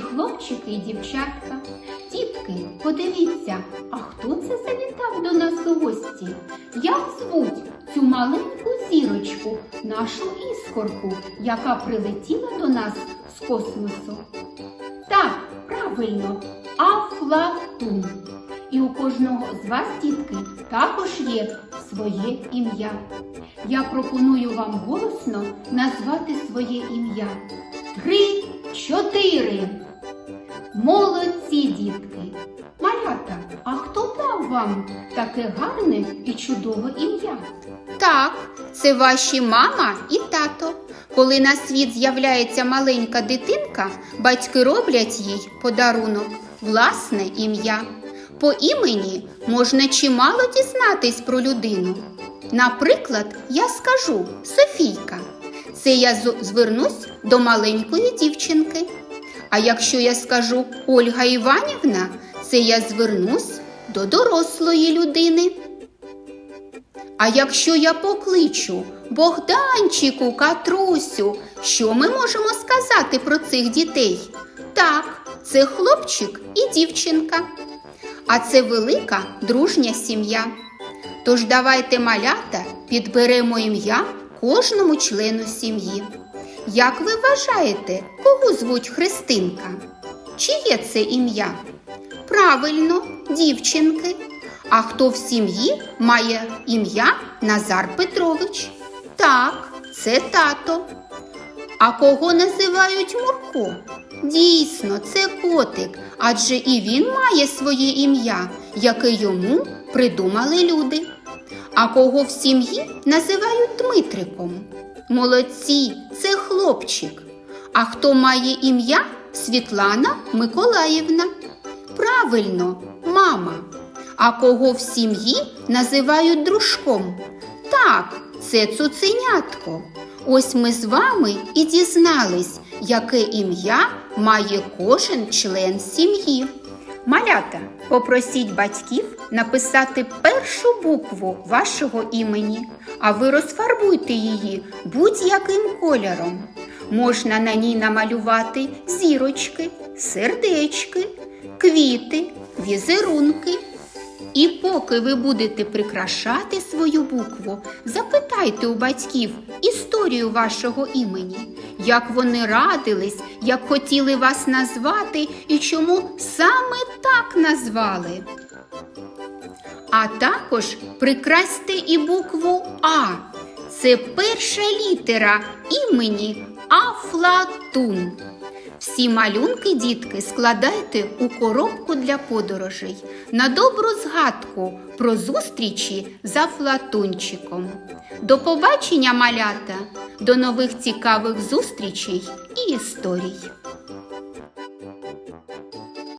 хлопчики і дівчатка. Дітки, подивіться, а хто це завітав до нас у гості? Як звуть цю маленьку зірочку, нашу іскорку, яка прилетіла до нас з космосу? Так, правильно, Афлатун. І у кожного з вас, дітки, також є своє ім'я. Я пропоную вам голосно назвати своє ім'я. Три, чотири. Молодці, дітки. Малята, а хто дав вам таке гарне і чудове ім'я? Так, це ваші мама і тато. Коли на світ з'являється маленька дитинка, батьки роблять їй подарунок, власне ім'я. По імені можна чимало дізнатись про людину. Наприклад, я скажу Софійка. Це я звернусь до маленької дівчинки. А якщо я скажу Ольга Іванівна, це я звернусь до дорослої людини. А якщо я покличу Богданчику, Катрусю, що ми можемо сказати про цих дітей? Так, це хлопчик і дівчинка. А це велика дружня сім'я. Тож давайте малята підберемо ім'я кожному члену сім'ї. Як ви вважаєте, кого звуть Христинка? Чиє це ім'я? Правильно, дівчинки. А хто в сім'ї має ім'я Назар Петрович? Так, це тато. А кого називають Мурко? Дійсно, це котик, адже і він має своє ім'я, яке йому придумали люди. А кого в сім'ї називають Дмитриком? Молодці, це хлопчик. А хто має ім'я Світлана Миколаївна? Правильно, мама. А кого в сім'ї називають дружком? Так, це цуценятко. Ось ми з вами і дізнались, яке ім'я має кожен член сім'ї. Малята, попросіть батьків написати першу букву вашого імені, а ви розфарбуйте її будь-яким кольором. Можна на ній намалювати зірочки, сердечки, квіти, візерунки. І поки ви будете прикрашати свою букву, запитайте у батьків історію вашого імені, як вони радились, як хотіли вас назвати і чому саме так назвали. А також прикрасьте і букву А. Це перша літера імені Афлатун. Всі малюнки, дітки, складайте у коробку для подорожей на добру згадку про зустрічі за флатунчиком. До побачення, малята, до нових цікавих зустрічей і історій.